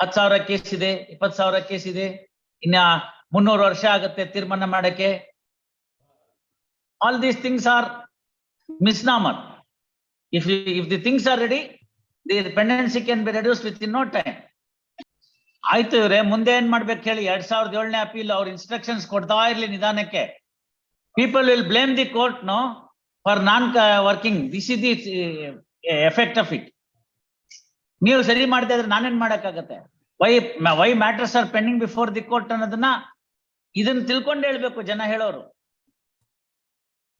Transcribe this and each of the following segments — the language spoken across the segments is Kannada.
ಹತ್ ಸಾವಿರ ಕೇಸ್ ಇದೆ ಇಪ್ಪತ್ ಸಾವಿರ ಕೇಸ್ ಇದೆ. ಇನ್ನ ಮುನ್ನೂರು ವರ್ಷ ಆಗುತ್ತೆ ತೀರ್ಮಾನ ಮಾಡಕ್ಕೆ. All these things are misnomer if if the things are ready the pendency can be reduce within no time ಆಯ್ತು ಇವ್ರೆ, ಮುಂದೆ ಏನ್ ಮಾಡ್ಬೇಕು ಹೇಳಿ? ಎರಡ್ ಸಾವಿರದ ಏಳನೇ ಅಪೀಲ್ ಅವ್ರ ಇನ್ಸ್ಟ್ರಕ್ಷನ್ಸ್ ಕೊಡ್ತಾ ಇರ್ಲಿ ನಿಧಾನಕ್ಕೆ. People will blame the court no for non working this is the effect of it ನೀವು ಸರಿ ಮಾಡ್ತಾ ಇದ್ರೆ ನಾನೇನ್ ಮಾಡಕ್ಕಾಗತ್ತೆ? Why why matters are pending before the court ಅನ್ನೋದನ್ನ ಇದನ್ನ ತಿಳ್ಕೊಂಡು ಹೇಳ್ಬೇಕು ಜನ ಹೇಳೋರು.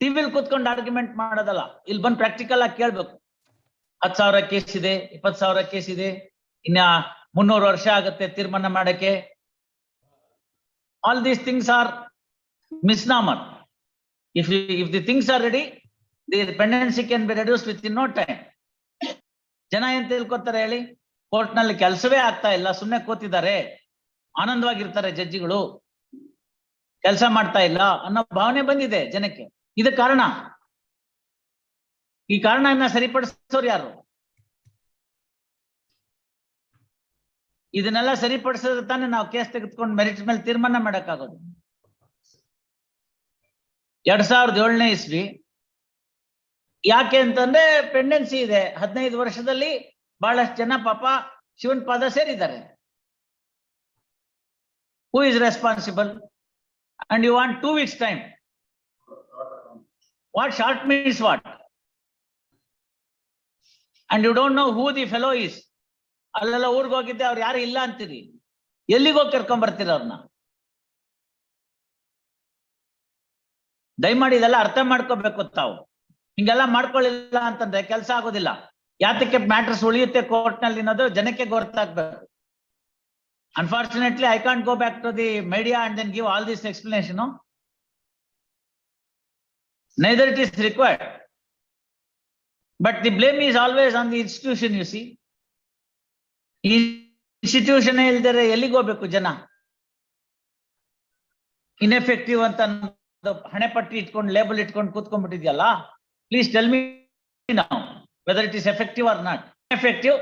ಟಿವಿಲ್ ಕೂತ್ಕೊಂಡು ಆರ್ಗ್ಯುಮೆಂಟ್ ಮಾಡೋದಲ್ಲ. ಇಲ್ಲಿ ಬಂದು ಪ್ರಾಕ್ಟಿಕಲ್ ಆಗಿ ಕೇಳ್ಬೇಕು. ಹತ್ ಸಾವಿರ ಕೇಸ್ ಇದೆ ಇಪ್ಪತ್ ಸಾವಿರ ಕೇಸ್ ಇದೆ, ಇನ್ನ ಮುನ್ನೂರು ವರ್ಷ ಆಗುತ್ತೆ ತೀರ್ಮಾನ ಮಾಡಕ್ಕೆ. All these things are misnomer if if the things are ready the pendency can be reduce within no time ಜನ ಏನ್ ತಿಳ್ಕೊತಾರೆ ಹೇಳಿ? ಕೋರ್ಟ್ನಲ್ಲಿ ಕೆಲಸವೇ ಆಗ್ತಾ ಇಲ್ಲ ಸುಮ್ಮನೆ ಕೂತಿದ್ದಾರೆ. ಆನಂದವಾಗಿರ್ತಾರೆ ಜಡ್ಜಿಗಳು. ಕೆಲಸ ಮಾಡ್ತಾ ಇಲ್ಲ ಅನ್ನೋ ಭಾವನೆ ಬಂದಿದೆ ಜನಕ್ಕೆ. ಇದ ಕಾರಣ. ಈ ಕಾರಣವನ್ನ ಸರಿಪಡಿಸೋರು ಯಾರು? ಇದನ್ನೆಲ್ಲ ಸರಿಪಡಿಸಿದ್ರೆ ತಾನೆ ನಾವು ಕೇಸ್ ತೆಗೆದುಕೊಂಡು ಮೆರಿಟ್ ಮೇಲೆ ತೀರ್ಮಾನ ಮಾಡಕ್ಕಾಗೋದು. ಎರಡ್ ಸಾವಿರದ ಏಳನೇ ಇಸ್ವಿ ಯಾಕೆ ಅಂತಂದ್ರೆ ಪೆಂಡೆನ್ಸಿ ಇದೆ. ಹದಿನೈದು ವರ್ಷದಲ್ಲಿ ಬಹಳಷ್ಟು ಜನ ಪಾಪ ಶಿವನ್ ಪಾದ ಸೇರಿದ್ದಾರೆ. Who is responsible and you want two weeks time what short means what and you don't know who the fellow is ಅಲ್ಲೆಲ್ಲ ಊರ್ಗ್ ಹೋಗಿದ್ದೆ, ಅವ್ರು ಯಾರು ಇಲ್ಲ ಅಂತೀರಿ? ಎಲ್ಲಿಗೋಗಿ ಕರ್ಕೊಂಡ್ ಬರ್ತೀರ ಅವ್ರನ್ನ ದಯಮಾಡಿ ಇದೆಲ್ಲ ಅರ್ಥ ಮಾಡ್ಕೋಬೇಕು ತಾವು. ಹಿಂಗೆಲ್ಲ ಮಾಡ್ಕೊಳ್ಳಿಲ್ಲ ಅಂತಂದ್ರೆ ಕೆಲಸ ಆಗೋದಿಲ್ಲ. ಯಾತಕ್ಕೆ ಮ್ಯಾಟರ್ಸ್ ಉಳಿಯುತ್ತೆ ಕೋರ್ಟ್ನಲ್ಲಿ ಅನ್ನೋದು ಜನಕ್ಕೆ ಗೊತ್ತಾಗ್ಬೇಕು. Unfortunately I can't go back to the media and then give all this explanation neither it is required but the blame is always on the institution you see institution ಇಲ್ದರೆ ಎಲ್ಲಿಗೆ ಹೋಗ್ಬೇಕು ಜನ? ಇನ್ಎಫೆಕ್ಟಿವ್ ಅಂತ ಹಣೆ ಪಟ್ಟಿ ಇಟ್ಕೊಂಡು ಲೇಬಲ್ ಇಟ್ಕೊಂಡು ಕೂತ್ಕೊಂಡ್ಬಿಟ್ಟಿದ್ಯಲ್ಲ? ಪ್ಲೀಸ್ ಟೆಲ್ ಮಿ ನಾವು whether it is effective or not effective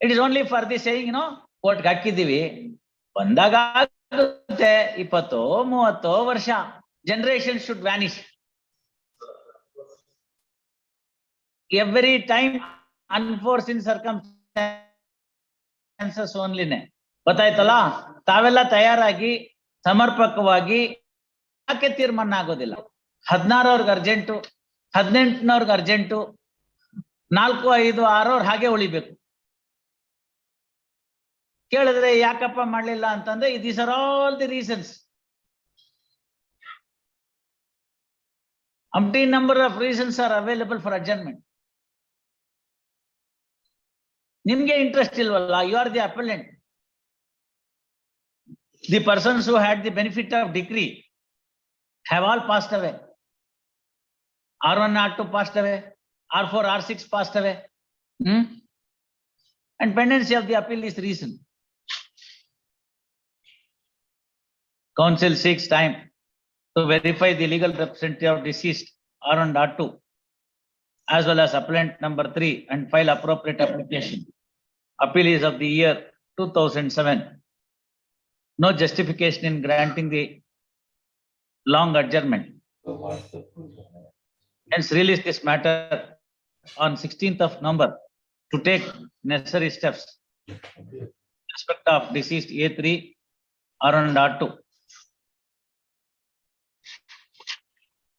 it is only for the saying no ಕೋರ್ಟ್ಗೆ ಹಾಕಿದ್ದೀವಿ. ಬಂದಾಗ ಆಗುತ್ತೆ ಇಪ್ಪತ್ತೋ, ಮೂವತ್ತೋ ವರ್ಷ. Generation should vanish every time unforeseen circumstances ಓನ್ಲಿನೇ ಗೊತ್ತಾಯ್ತಲ್ಲ? ತಾವೆಲ್ಲ ತಯಾರಾಗಿ, ಸಮರ್ಪಕವಾಗಿ ಯಾಕೆ ತೀರ್ಮಾನ ಆಗೋದಿಲ್ಲ? ಹದಿನಾರವ್ರಿಗೆ ಅರ್ಜೆಂಟು ಹದಿನೆಂಟನವ್ರಿಗೆ ಅರ್ಜೆಂಟು, ನಾಲ್ಕು, ಐದು, ಆರವ್ರು ಹಾಗೆ ಉಳಿಬೇಕು. ಕೇಳಿದ್ರೆ ಯಾಕಪ್ಪ ಮಾಡ್ಲಿಲ್ಲ ಅಂತಂದ್ರೆ these are all the reasons. Umpteen number of reasons are available for adjournment ನಿಮ್ಗೆ ಇಂಟ್ರೆಸ್ಟ್ ಇಲ್ವಲ್ಲ, you are the appellant the persons who had the benefit of decree have all passed away. R1, R2 passed away, R4, R6 passed away. Hmm? And pendency of the appeal is reason. Council seeks time to verify the legal representative of deceased R1, R2 as well as appellant number three and file appropriate application. Appeal is of the year two thousand seven. No justification in granting the long adjournment. Hence release this matter on sixteenth of November to take necessary steps. in Respect of deceased A three, R one and R two.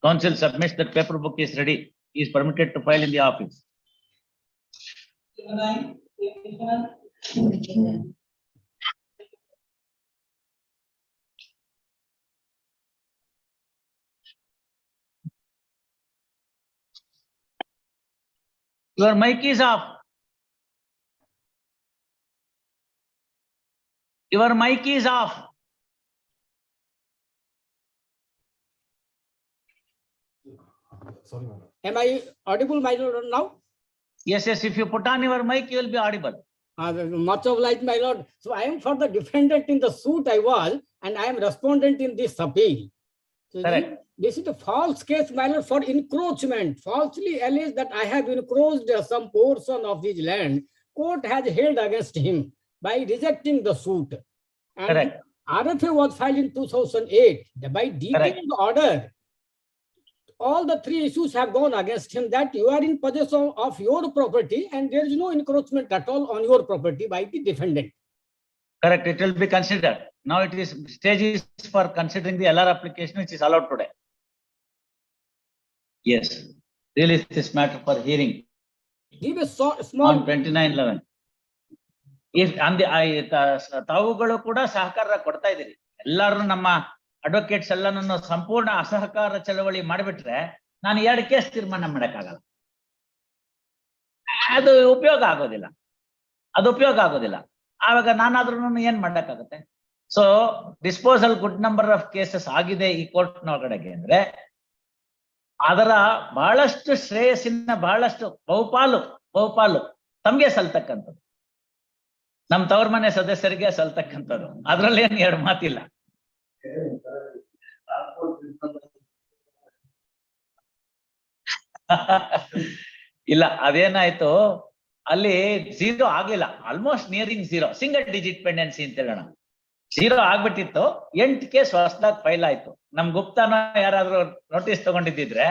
Council submits that paper book is ready, He is permitted to file in the office. Your mic is off. Your mic is off. Sorry, madam. Am I audible, my lord, now? Yes, yes, if you put on your mic, you will be audible. Uh, Much obliged, my lord. So I am for the defendant in the suit I was, and I am respondent in this appeal. So Correct. This is a false case, my lord, for encroachment, falsely alleged that I have encroached some portion of his land. Court has held against him. by rejecting the suit. And Correct. RFA was filed in two thousand eight, by delaying the order. All the three issues have gone against him that you are in possession of your property and there is no encroachment at all on your property by the defendant. Correct, it will be considered. Now it is, stage is for considering the LR application which is allowed today. Yes, release this matter for hearing Give a so- on small, twenty-nine eleven. If, ತ- ತಾವುಗಳು ಕೂಡ ಸಹಕಾರ ಕೊಡ್ತಾ ಇದ್ದೀರಿ. ಎಲ್ಲಾರು ನಮ್ಮ ಅಡ್ವೊಕೇಟ್ಸ್ ಎಲ್ಲನನ್ನು ಸಂಪೂರ್ಣ ಅಸಹಕಾರ ಚಳವಳಿ ಮಾಡಿಬಿಟ್ರೆ ನಾನು ಎರಡು ಕೇಸ್ ತೀರ್ಮಾನ ಮಾಡಕ್ಕಾಗಲ್ಲ. ಅದು ಉಪಯೋಗ ಆಗೋದಿಲ್ಲ. ಅದು ಉಪಯೋಗ ಆಗೋದಿಲ್ಲ. ಆವಾಗ ನಾನಾದ್ರೂ ಏನ್ ಮಾಡಕ್ಕಾಗತ್ತೆ? So disposal good number of cases ಆಗಿದೆ ಈ ಕೋರ್ಟ್ ನೊಳಗಡೆಗೆ ಅಂದ್ರೆ ಅದರ ಬಹಳಷ್ಟು ಶ್ರೇಯಸ್ಸಿನ ಬಹಳಷ್ಟು ಬಹುಪಾಲು ಬಹುಪಾಲು ತಮ್ಗೆ ಸಲ್ತಕ್ಕಂಥದ್ದು. ನಮ್ ತವ್ರ ಮನೆ ಸದಸ್ಯರಿಗೆ ಸಲ್ತಕ್ಕಂಥದ್ದು. ಅದ್ರಲ್ಲಿ ಏನ್ ಎರಡು ಮಾತಿಲ್ಲ. ಇಲ್ಲ, ಅದೇನಾಯ್ತು, ಅಲ್ಲಿ ಝೀರೋ ಆಗ್ಲಿಲ್ಲ almost nearing zero single digit pendency ಅಂತ ಹೇಳೋಣ. ಝೀರೋ ಆಗ್ಬಿಟ್ಟಿತ್ತು. ಎಂಟು ಕೇಸ್ ಹೊಸದಾಗಿ ಫೈಲ್ ಆಯ್ತು. ನಮ್ ಗುಪ್ತಾನ ಯಾರಾದ್ರೂ notice ತಗೊಂಡಿದ್ದಿದ್ರೆ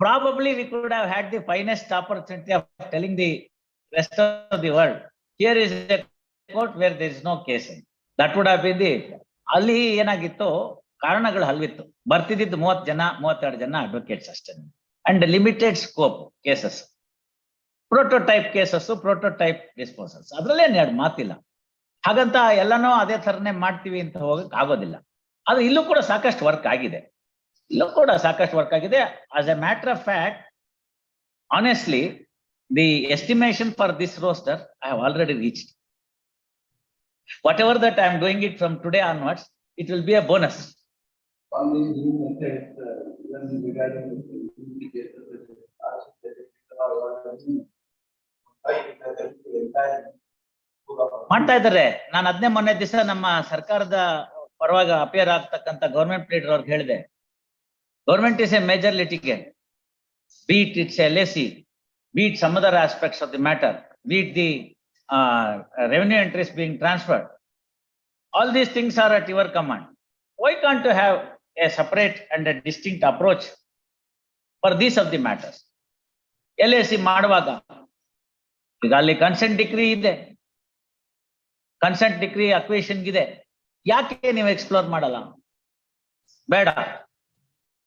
probably we could have had the finest opportunity of telling the rest of the world here is a court where there is no case that would have been the ಅಲ್ಲಿ ಏನಾಗಿತ್ತು? ಕಾರಣಗಳು ಹಲ್ವಿತ್ತು ಬರ್ತಿದ್ದಿದ್ದು ಮೂವತ್ ಜನ, ಮೂವತ್ತೆರಡು ಜನ ಅಡ್ವೊಕೇಟ್ಸ್ ಅಷ್ಟೇ. And limited scope cases prototype cases prototype disposals ಅದ್ರಲ್ಲೇ ಎರಡು ಮಾತಿಲ್ಲ. ಹಾಗಂತ ಎಲ್ಲನೂ ಅದೇ ಥರನೇ ಮಾಡ್ತೀವಿ ಅಂತ ಹೋಗಕ್ ಆಗೋದಿಲ್ಲ. ಆದ್ರೆ ಇಲ್ಲೂ ಕೂಡ ಸಾಕಷ್ಟು ವರ್ಕ್ ಆಗಿದೆ. ಇಲ್ಲೂ ಕೂಡ ಸಾಕಷ್ಟು ವರ್ಕ್ ಆಗಿದೆ. As a matter of fact honestly the estimation for this roster I have already reach whatever that I am doing it from today onwards it will be a bonus ಮಾಡ್ತಾ ಇದ್ದಾರೆ. ನಾನು ಅದನ್ನೇ ಮೊನ್ನೆ ದಿವಸ ನಮ್ಮ ಸರ್ಕಾರದ ಪರವಾಗಿ ಅಪಿಯರ್ ಆಗ್ತಕ್ಕಂತ ಗೌರ್ಮೆಂಟ್ ಲೀಡರ್ ಅವ್ರಿಗೆ ಹೇಳಿದೆ. Government is a major litigant but it's L A C but some aspects of the matter but the revenue entries being transferred all these things are at your command why can't to have a separate and a distinct approach for these of the matters L A C ಮಾಡುವಾಗ, ಈಗ ಅಲ್ಲಿ ಕನ್ಸೆಂಟ್ ಡಿಗ್ರಿ ಇದೆ. ಕನ್ಸೆಂಟ್ ಡಿಗ್ರಿ ಅಕ್ವೇಷನ್ ಇದೆ ಯಾಕೆ ನೀವು ಎಕ್ಸ್ಪ್ಲೋರ್ ಮಾಡಲ್ಲ? ಬೇಡ.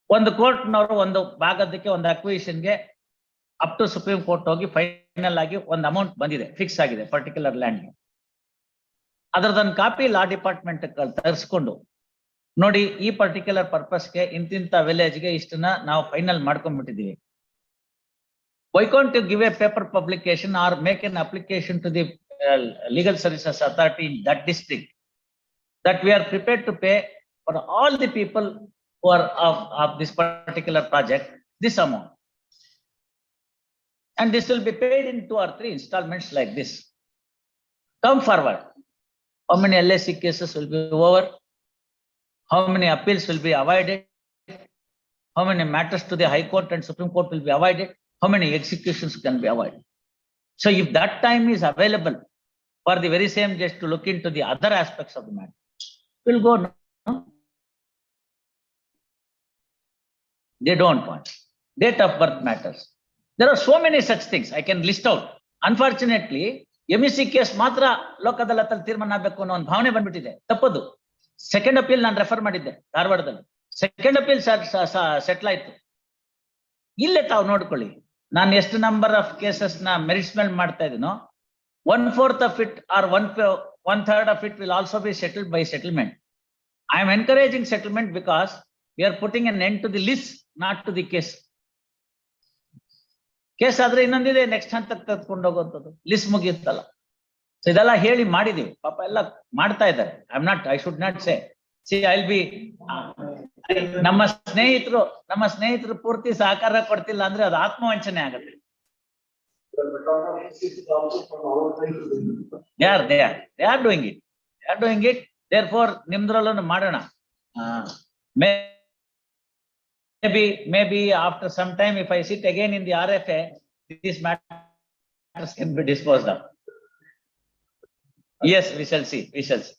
ಒಂದು ಕೋರ್ಟ್ನವರು ಒಂದು ಭಾಗದಕ್ಕೆ ಒಂದು ಅಕ್ವೇಷನ್ಗೆ ಅಪ್ ಟು ಸುಪ್ರೀಂ ಕೋರ್ಟ್ ಹೋಗಿ ಫೈನಲ್ ಆಗಿ ಒಂದು ಅಮೌಂಟ್ ಬಂದಿದೆ ಫಿಕ್ಸ್ ಆಗಿದೆ ಪರ್ಟಿಕ್ಯುಲರ್ ಲ್ಯಾಂಡ್ ಅದರದೊಂದು ಕಾಪಿ ಲಾ ಡಿಪಾರ್ಟ್ಮೆಂಟ್ ತರಿಸ್ಕೊಂಡು, ನೋಡಿ ಈ ಪರ್ಟಿಕ್ಯುಲರ್ ಪರ್ಪಸ್ಗೆ ಇಂತಿಂತ ವಿಲೇಜ್ಗೆ ಇಷ್ಟನ್ನ ನಾವು final ಮಾಡ್ಕೊಂಡ್ಬಿಟ್ಟಿದೀವಿ why to give a paper publication or make an application to the Uh, legal services authority in that district that we are prepared to pay for all the people who are of, of this particular project, this amount. And this will be paid in two or three installments like this. Come forward. How many LSC cases will be over? How many appeals will be avoided? How many matters to the High Court and Supreme Court will be avoided? How many executions can be avoided? So if that time is available for the very same guest to look into the other aspects of the matter, We'll go. no? They don't want. Date of birth matters. There are so many such things I can list out. Unfortunately, ಎಂ ಕೇಸ್ ಮಾತ್ರ ಲೋಕ ಅದಾಲತಲ್ಲಿ ತೀರ್ಮಾನ ಆಗ್ಬೇಕು ಅನ್ನೋ ಒಂದು ಭಾವನೆ ಬಂದ್ಬಿಟ್ಟಿದೆ ತಪ್ಪದು ಸೆಕೆಂಡ್ ಅಪೀಲ್ ನಾನು ರೆಫರ್ ಮಾಡಿದ್ದೆ ಧಾರವಾಡದಲ್ಲಿ ಸೆಕೆಂಡ್ ಅಪೀಲ್ ಸೆಟ್ಲ್ ಆಯ್ತು ಇಲ್ಲೇ ತಾವು ನೋಡ್ಕೊಳ್ಳಿ ನಾನು ಎಷ್ಟು ನಂಬರ್ ಆಫ್ ಕೇಸಸ್ನ ಮೆರಿಟ್ಸ್ ಮೇಲೆ ಮಾಡ್ತಾ ಇದೀನೋ one fourth of it or one one third of it will also be settled by settlement I am encouraging settlement because we are putting an end to the list not to the case case ಆದ್ರೆ ಇನ್ನೊಂದಿದೆ ನೆಕ್ಸ್ಟ್ ಹಂತಕ್ಕೆ ತೆಗೆದುಕೊಂಡು ಹೋಗುವಂಥದ್ದು. ಲಿಸ್ಟ್ ಮುಗಿಯುತ್ತಲ್ಲ. ಸೊ ಇದೆಲ್ಲ ಹೇಳಿ ಮಾಡಿದೀವಿ. ಪಾಪ ಎಲ್ಲ ಮಾಡ್ತಾ ಇದ್ದಾರೆ. I am not I should not say C I B ನಮ್ಮ ಸ್ನೇಹಿತರು ನಮ್ಮ ಸ್ನೇಹಿತರು ಪೂರ್ತಿ ಸಹಕಾರ ಕೊಡ್ತಿಲ್ಲ ಅಂದ್ರೆ ಅದು ಆತ್ಮವಂಚನೆ ಆಗುತ್ತೆ. They are there. They are doing it. They are doing it. Therefore, Nimdralanu Madana. Ah. Maybe, maybe after some time, if I sit again in the RFA, these matters can be disposed of. Yes, we shall see. We shall see.